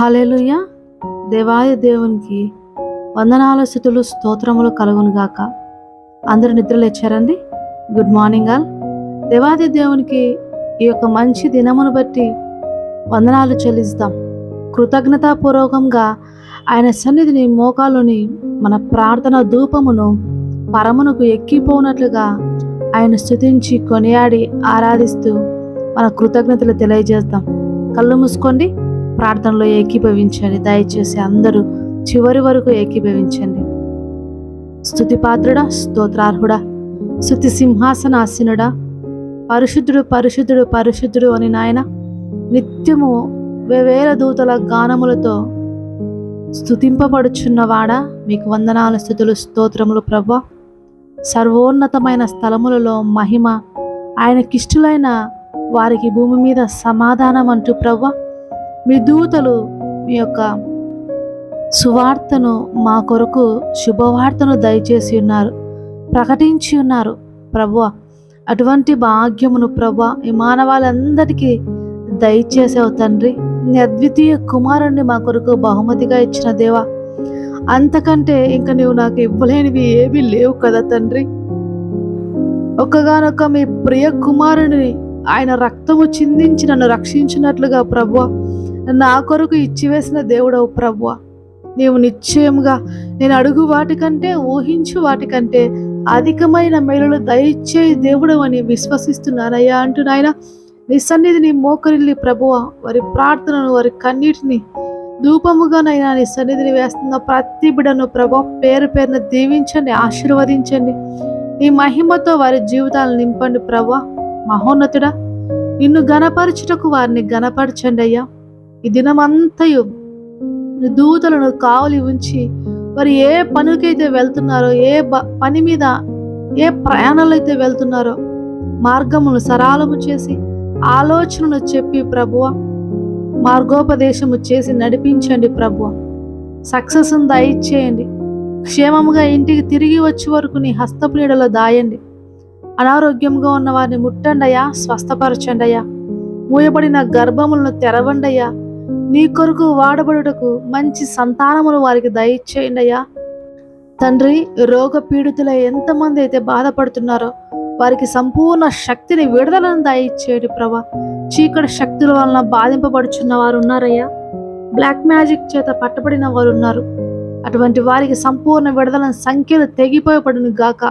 హల్లెలూయా. దేవాయ దేవునికి వందనాల స్థుతులు స్తోత్రములు కలుగునుగాక అందరు నిద్ర లేచారండి? Good morning all. దేవాది దేవునికి ఈ యొక్క మంచి దినమును బట్టి వందనాలు చెల్లిస్తాం. కృతజ్ఞతాపూర్వకంగా ఆయన సన్నిధిని మోకాలుని మన ప్రార్థన ధూపమును పరమునకు ఎక్కిపోనట్లుగా ఆయన స్తుతించి కొనియాడి ఆరాధిస్తూ మన కృతజ్ఞతలు తెలియజేస్తాం. కళ్ళు మూసుకోండి. ప్రార్థనలో ఏకీభవించండి. దయచేసి అందరూ చివరి వరకు ఏకీభవించండి. స్థుతిపాత్రుడా స్తోత్రార్హుడా స్తుతి సింహాసనాసీనుడా పరిశుద్ధుడు పరిశుద్ధుడు పరిశుద్ధుడు అని నాయన నిత్యము వేవేల దూతల గానములతో స్థుతింపబడుచున్నవాడా మీకు వందనాల స్థుతులు స్తోత్రములు ప్రభ. సర్వోన్నతమైన స్థలములలో మహిమ ఆయనకిష్టులైన వారికి భూమి మీద సమాధానం అంటూ ప్రభా. మీ దూతలు మీ యొక్క సువార్తను మా కొరకు శుభవార్తను దయచేసి ఉన్నారు. ప్రకటించి ఉన్నారు. ప్రభు అటువంటి భాగ్యమును ప్రభు ఈ మానవాళ్ళందరికీ దయచేసావు తండ్రి. నీ అద్వితీయ కుమారుణ్ణి మా కొరకు బహుమతిగా ఇచ్చిన దేవా అంతకంటే ఇంకా నువ్వు నాకు ఇవ్వలేనివి ఏమీ లేవు కదా తండ్రి. ఒక్కగానొక్క మీ ప్రియ కుమారుని ఆయన రక్తము చిందించి నన్ను రక్షించినట్లుగా ప్రభు నా కొరకు ఇచ్చివేసిన దేవుడవు ప్రభు నీవు నిశ్చయముగా నేను అడుగు వాటికంటే ఊహించు వాటికంటే అధికమైన మేలులు దయచే దేవుడు అని విశ్వసిస్తున్నానయ్యా అంటూ నాయన నీ సన్నిధిని మోకరిల్లి ప్రభువ వారి ప్రార్థనను వారి కన్నీటిని ధూపముగానైనా నీ సన్నిధిని వేస్తున్న ప్రతి బిడను ప్రభు పేరు పేరున దీవించండి ఆశీర్వదించండి. నీ మహిమతో వారి జీవితాలను నింపండి ప్రభు మహోన్నతుడా నిన్ను గణపరచుటకు వారిని గణపరచండి అయ్యా. ఈ దినమంతయు దూతలను కావలి ఉంచి వారు ఏ పనులకైతే వెళ్తున్నారో ఏ బ- పని మీద ఏ ప్రయాణాలు అయితే వెళ్తున్నారో మార్గమును సరాలము చేసి ఆలోచనను చెప్పి ప్రభువ మార్గోపదేశము చేసి నడిపించండి ప్రభువ. సక్సెస్ దయచేయండి. క్షేమముగా ఇంటికి తిరిగి వచ్చే వరకు నీ హస్తపీడలో దాయండి. అనారోగ్యంగా ఉన్న వారిని ముట్టండి అయ్యా మూయబడిన గర్భములను తెరవండయ్యా. నీ కొరకు వాడబడుటకు మంచి సంతానములు వారికి దయచేయండి అయ్యా తండ్రి రోగ పీడితుల ఎంతమంది అయితే బాధపడుతున్నారో వారికి సంపూర్ణ శక్తిని విడుదలను దయచేయడు ప్రభా. చీకటి శక్తుల వలన బాధింపబడుచున్న వారు ఉన్నారయ్యా బ్లాక్ మ్యాజిక్ చేత పట్టబడిన వారు ఉన్నారు అటువంటి వారికి సంపూర్ణ విడుదల సంఖ్యలు తెగిపోయబడును గాక.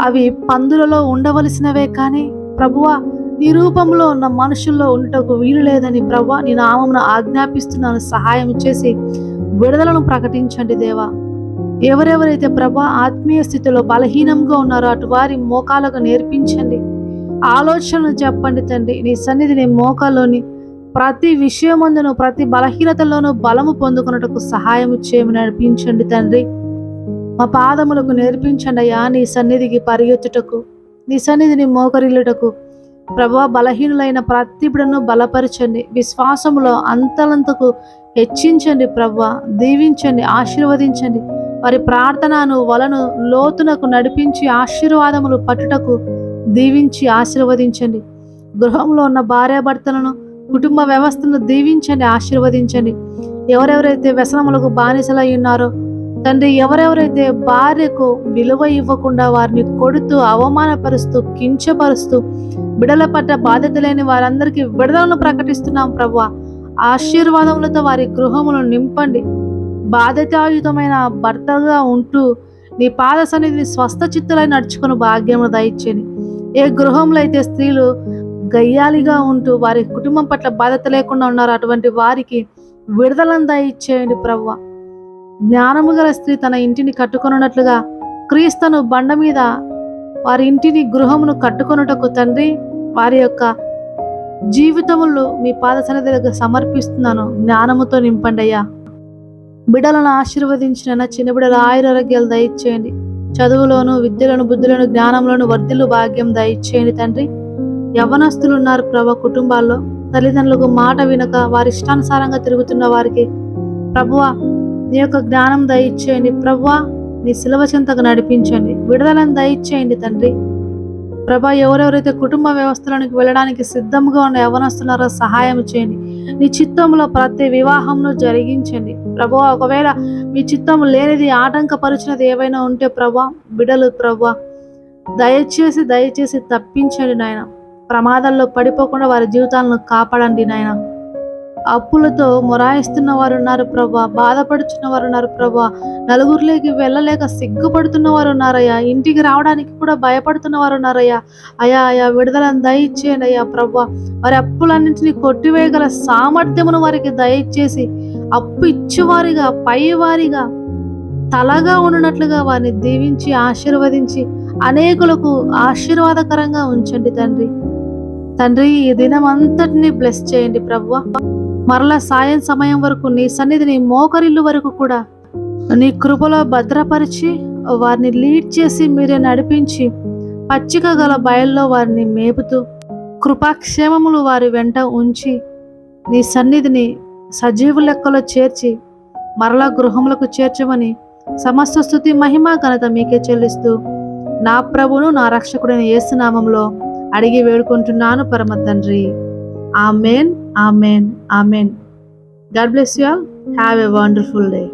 అవి పందులలో ఉండవలసినవే కానీ ప్రభువా నీ రూపంలో ఉన్న మనుషుల్లో ఉండటకు వీలు లేదని ప్రభ నీ నామమును ఆజ్ఞాపిస్తున్నాను. సహాయం చేసి విడుదలను ప్రకటించండి దేవా. ఎవరెవరైతే ప్రభా ఆత్మీయ స్థితిలో బలహీనంగా ఉన్నారో అటువారి మోకాలకు నేర్పించండి. ఆలోచనలు చెప్పండి తండ్రి. నీ సన్నిధిని మోకాల్లోని ప్రతి విషయమందును ప్రతి బలహీనతలోనూ బలము పొందుకున్నట్టుకు సహాయం చేయమని నడిపించండి తండ్రి. మా పాదములకు నేర్పించండి అయ్యా నీ సన్నిధికి పరిగెత్తుటకు నీ సన్నిధిని మోకరిల్లుటకు. ప్రభా బలహీనులైన ప్రతి బిడను బలపరచండి. విశ్వాసములో అంతలంతకు హెచ్చించండి ప్రభా దీవించండి ఆశీర్వదించండి. వారి ప్రార్థనను వలను లోతునకు నడిపించి ఆశీర్వాదములు పట్టుటకు దీవించి ఆశీర్వదించండి. గృహంలో ఉన్న భార్యాభర్తలను కుటుంబ వ్యవస్థను దీవించండి ఆశీర్వదించండి. ఎవరెవరైతే వ్యసనములకు బానిసలై ఉన్నారో తండ్రి ఎవరెవరైతే భార్యకు విలువ ఇవ్వకుండా వారిని కొడుతూ అవమానపరుస్తూ కించపరుస్తూ బిడల పట్ల బాధ్యత లేని వారందరికీ విడుదలను ప్రకటిస్తున్నాం ప్రభు ఆశీర్వాదములతో వారి గృహమును నింపండి. బాధ్యతాయుతమైన భర్తగా ఉంటూ నీ పాద సన్నిధిని స్వస్థ చిత్తులై నడుచుకుని భాగ్యము దయచేని ఏ గృహంలో అయితే స్త్రీలు గయ్యాలిగా ఉంటూ వారి కుటుంబం పట్ల బాధ్యత లేకుండా ఉన్నారు అటువంటి వారికి విడుదలను దయచేయండి ప్రవ్వ. జ్ఞానము గల స్త్రీ తన ఇంటిని కట్టుకొనున్నట్లుగా క్రీస్తును బండ మీద వారి ఇంటిని గృహమును కట్టుకొనుటకు తండ్రి వారి యొక్క జీవితములు మీ పాద దగ్గర సమర్పిస్తున్నాను. జ్ఞానముతో నింపండి అయ్యా. బిడలను ఆశీర్వదించిన చిన్న బిడల ఆయురారోగ్యాలు దయచేయండి. చదువులోను విద్యలను బుద్ధులను జ్ఞానంలోను వర్ధిల్లు భాగ్యం దయచేయండి తండ్రి. యవనస్తులు ఉన్నారు ప్రభా కుటుంబాల్లో. తల్లిదండ్రులకు మాట వినక వారి ఇష్టానుసారంగా తిరుగుతున్న వారికి ప్రభువా నీ యొక్క జ్ఞానం దయచేయండి. ప్రభా నీ సిలవ చింతకు నడిపించండి. విడుదలను దయచేయండి తండ్రి. ప్రభా ఎవరెవరైతే కుటుంబ వ్యవస్థలోనికి వెళ్ళడానికి సిద్ధంగా ఉన్న యవనస్తున్నారో సహాయం చేయండి. నీ చిత్తంలో ప్రతి వివాహంను జరిగించండి. ప్రభా ఒకవేళ మీ చిత్తం లేనిది ఆటంకపరిచినది ఏవైనా ఉంటే ప్రభా బిడలు ప్రభా. దయచేసి దయచేసి తప్పించండి నాయన. ప్రమాదాల్లో పడిపోకుండా వారి జీవితాలను కాపాడండి నాయన. అప్పులతో మొరాయిస్తున్న వారు ఉన్నారు ప్రభా బాధపడుచున్న వారు ఉన్నారు ప్రభా. నలుగురిలోకి వెళ్ళలేక సిగ్గుపడుతున్న వారు ఉన్నారయ్యా ఇంటికి రావడానికి కూడా భయపడుతున్న వారు ఉన్నారయ్యా అయా అయా విడుదలను దయచేయండి అయ్యా ప్రభా. వారి అప్పులన్నింటినీ కొట్టివేయగల సామర్థ్యమును వారికి దయచేసి అప్పు ఇచ్చేవారిగా పైవారిగా తలగా ఉన్నట్లుగా వారిని దీవించి ఆశీర్వదించి అనేకులకు ఆశీర్వాదకరంగా ఉంచండి తండ్రి. తండ్రి ఈ దినం అంతటిని బ్లెస్ చేయండి ప్రభువ. మరలా సాయం సమయం వరకు నీ సన్నిధిని మోకరిల్లు వరకు కూడా నీ కృపలో భద్రపరిచి వారిని లీడ్ చేసి మీరే నడిపించి పచ్చిక గల బయల్లో వారిని మేపుతూ కృపాక్షేమములు వారి వెంట ఉంచి నీ సన్నిధిని సజీవు లెక్కలో చేర్చి మరలా గృహములకు చేర్చమని సమస్త స్థుతి మహిమ ఘనత మీకే చెల్లిస్తూ నా ప్రభును నా రక్షకుడైన యేసునామంలో అడిగి వేడుకుంటున్నాను పరమ తండ్రి. Amen amen amen. God bless you all. Have a wonderful day.